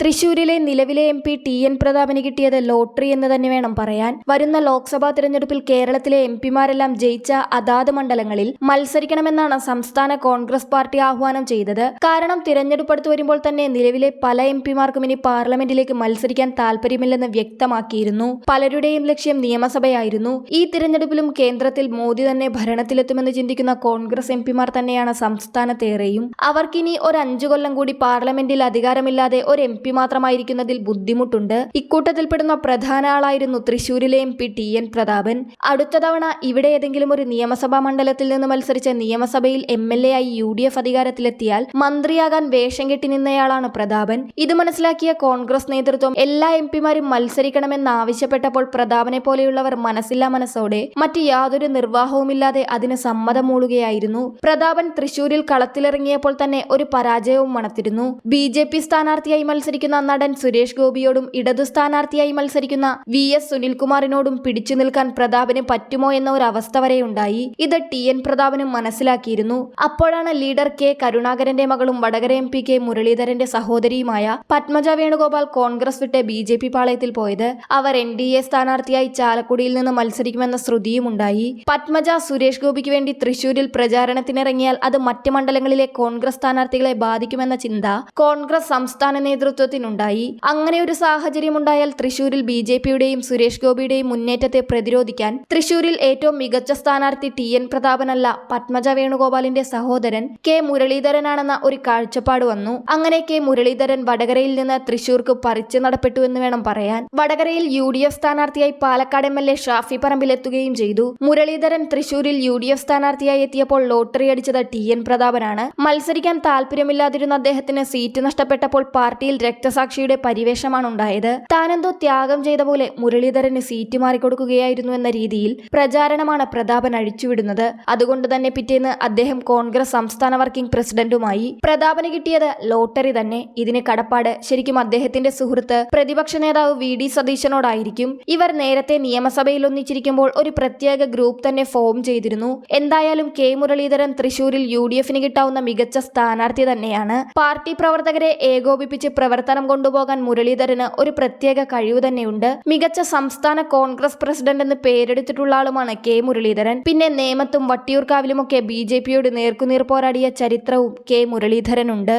തൃശൂരിലെ നിലവിലെ M P T N പ്രതാപന് കിട്ടിയത് ലോട്ടറി എന്ന് തന്നെ വേണം പറയാൻ. വരുന്ന ലോക്സഭാ തിരഞ്ഞെടുപ്പിൽ കേരളത്തിലെ എം പിമാരെല്ലാം ജയിച്ച അതാത് മണ്ഡലങ്ങളിൽ മത്സരിക്കണമെന്നാണ് സംസ്ഥാന കോൺഗ്രസ് പാർട്ടി ആഹ്വാനം ചെയ്തത്. കാരണം തിരഞ്ഞെടുപ്പ് അടുത്ത് വരുമ്പോൾ തന്നെ നിലവിലെ പല എം പിമാർക്കും ഇനി പാർലമെന്റിലേക്ക് മത്സരിക്കാൻ താല്പര്യമില്ലെന്ന് വ്യക്തമാക്കിയിരുന്നു. പലരുടെയും ലക്ഷ്യം നിയമസഭയായിരുന്നു. ഈ തിരഞ്ഞെടുപ്പിലും കേന്ദ്രത്തിൽ മോദി തന്നെ ഭരണത്തിലെത്തുമെന്ന് ചിന്തിക്കുന്ന കോൺഗ്രസ് എം പിമാർ തന്നെയാണ് സംസ്ഥാനത്തേറെയും. അവർക്കിനി ഒരു അഞ്ചു കൊല്ലം കൂടി പാർലമെന്റിൽ അധികാരമില്ലാതെ ഒരു എം പി മാത്രമായിരിക്കുന്നതിൽ ബുദ്ധിമുട്ടുണ്ട്. ഇക്കൂട്ടത്തിൽപ്പെടുന്ന പ്രധാന ആളായിരുന്നു തൃശൂരിലെ M P T N Prathapan. അടുത്ത തവണ ഇവിടെ ഏതെങ്കിലും ഒരു നിയമസഭാ മണ്ഡലത്തിൽ നിന്ന് മത്സരിച്ച നിയമസഭയിൽ എം എൽ എ ആയി യു ഡി എഫ് അധികാരത്തിലെത്തിയാൽ മന്ത്രിയാകാൻ വേഷം കെട്ടി നിന്നയാളാണ് പ്രതാപൻ. ഇത് മനസ്സിലാക്കിയ കോൺഗ്രസ് നേതൃത്വം എല്ലാ എം പിമാരും മത്സരിക്കണമെന്ന് ആവശ്യപ്പെട്ടപ്പോൾ പ്രതാപനെ പോലെയുള്ളവർ മനസ്സില്ലാ മനസ്സോടെ മറ്റ് യാതൊരു നിർവാഹവുമില്ലാതെ അതിന് സമ്മതം മൂളുകയായിരുന്നു പ്രതാപൻ തൃശൂരിൽ കളത്തിലിറങ്ങിയപ്പോൾ തന്നെ ഒരു പരാജയവും മണത്തിരുന്നു. ബി ജെ പി സ്ഥാനാർത്ഥിയായി മത്സരിക്കുന്ന നടൻ സുരേഷ് ഗോപിയോടും ഇടതു സ്ഥാനാർത്ഥിയായി മത്സരിക്കുന്ന വി എസ് സുനിൽകുമാറിനോടും പിടിച്ചു നിൽക്കാൻ പ്രതാപന് പറ്റുമോ എന്ന ഒരു അവസ്ഥ വരെ ഉണ്ടായി. ഇത് ടി എൻ പ്രതാപനും മനസ്സിലാക്കിയിരുന്നു. അപ്പോഴാണ് ലീഡർ കെ കരുണാകരന്റെ മകളും വടകര എം പി കെ മുരളീധരന്റെ സഹോദരിയുമായ പത്മജ വേണുഗോപാൽ കോൺഗ്രസ് വിട്ട് ബി ജെ പി പാളയത്തിൽ പോയത്. അവർ എൻ ഡി എ സ്ഥാനാർത്ഥിയായി ചാലക്കുടിയിൽ നിന്ന് മത്സരിക്കുമെന്ന ശ്രുതിയുമുണ്ടായി പത്മജ സുരേഷ് ഗോപിക്ക് വേണ്ടി തൃശൂരിൽ പ്രചാരണത്തിനിറങ്ങിയാൽ അത് മറ്റ് മണ്ഡലങ്ങളിലെ കോൺഗ്രസ് സ്ഥാനാർത്ഥികളെ ബാധിക്കുമെന്ന ചിന്ത കോൺഗ്രസ് സംസ്ഥാന നേതൃത്വത്തിനുണ്ടായി അങ്ങനെ ഒരു സാഹചര്യം ഉണ്ടായാൽ തൃശൂരിൽ ബി ജെ പിയുടെയും സുരേഷ് ഗോപിയുടെയും മുന്നേറ്റത്തെ പ്രതിരോധിക്കാൻ തൃശൂരിൽ ഏറ്റവും മികച്ച സ്ഥാനാർത്ഥി ടി എൻ പ്രതാപനല്ല പത്മജ വേണുഗോപാലിന്റെ സഹോദരൻ കെ മുരളീധരനാണെന്ന ഒരു കാഴ്ചപ്പാട് വന്നു. അങ്ങനെ കെ മുരളീധരൻ വടകരയിൽ നിന്ന് തൃശൂർക്ക് പറിച്ചു നടപ്പെട്ടു എന്ന് വേണം പറയാൻ. വടകരയിൽ യു ഡി എഫ് സ്ഥാനാർത്ഥിയായി Palakkad M L A Shafi പറമ്പിലെത്തുകയും ചെയ്തു. മുരളീധരൻ തൃശൂരിൽ യു ഡി എഫ് സ്ഥാനാർത്ഥിയായി എത്തിയപ്പോൾ ലോട്ടറി അടിച്ചത് ടി എൻ പ്രതാപനാണ്. മത്സരിക്കാൻ താല്പര്യമില്ലാതിരുന്ന അദ്ദേഹത്തിന് സീറ്റ് നഷ്ടപ്പെട്ടപ്പോൾ പാർട്ടിയിൽ രക്തസാക്ഷിയുടെ പരിവേഷമാണ് ഉണ്ടായത്. താനെന്തോ ത്യാഗം ചെയ്ത പോലെ മുരളീധരന് സീറ്റ് മാറിക്കൊടുക്കുകയായിരുന്നു എന്ന രീതിയിൽ പ്രചാരണമാണ് പ്രതാപൻ അഴിച്ചുവിടുന്നത്. അതുകൊണ്ട് തന്നെ പിറ്റേന്ന് അദ്ദേഹം കോൺഗ്രസ് സംസ്ഥാന വർക്കിംഗ് പ്രസിഡന്റുമായി പ്രതാപന് കിട്ടിയത് ലോട്ടറി തന്നെ. ഇതിന് കടപ്പാട് ശരിക്കും അദ്ദേഹത്തിന്റെ സുഹൃത്ത് പ്രതിപക്ഷ നേതാവ് വി ഡി സതീശനോടായിരിക്കും. ഇവർ നേരത്തെ നിയമസഭയിൽ ഒന്നിച്ചിരിക്കുമ്പോൾ ഒരു പ്രത്യേക ഗ്രൂപ്പ് തന്നെ ഫോം ചെയ്തിരുന്നു. എന്തായാലും കെ മുരളീധരൻ തൃശൂരിൽ യു ഡി എഫിന് കിട്ടാവുന്ന മികച്ച സ്ഥാനാർത്ഥി തന്നെയാണ്. പാർട്ടി പ്രവർത്തകരെ ഏകോപിപ്പിച്ച് പ്രവർത്തനം കൊണ്ടുപോകാൻ മുരളീധരന് ഒരു പ്രത്യേക കഴിവ് തന്നെയുണ്ട്. മികച്ച സംസ്ഥാന കോൺഗ്രസ് പ്രസിഡന്റ് എന്ന് പേരെടുത്തിട്ടുള്ള ആളുമാണ് കെ മുരളീധരൻ. പിന്നെ നേമത്തും വട്ടിയൂർക്കാവിലുമൊക്കെ ബി ജെ പിയോട് നേർക്കുനേർ പോരാടിയ ചരിത്രവും കെ മുരളീധരനുണ്ട്.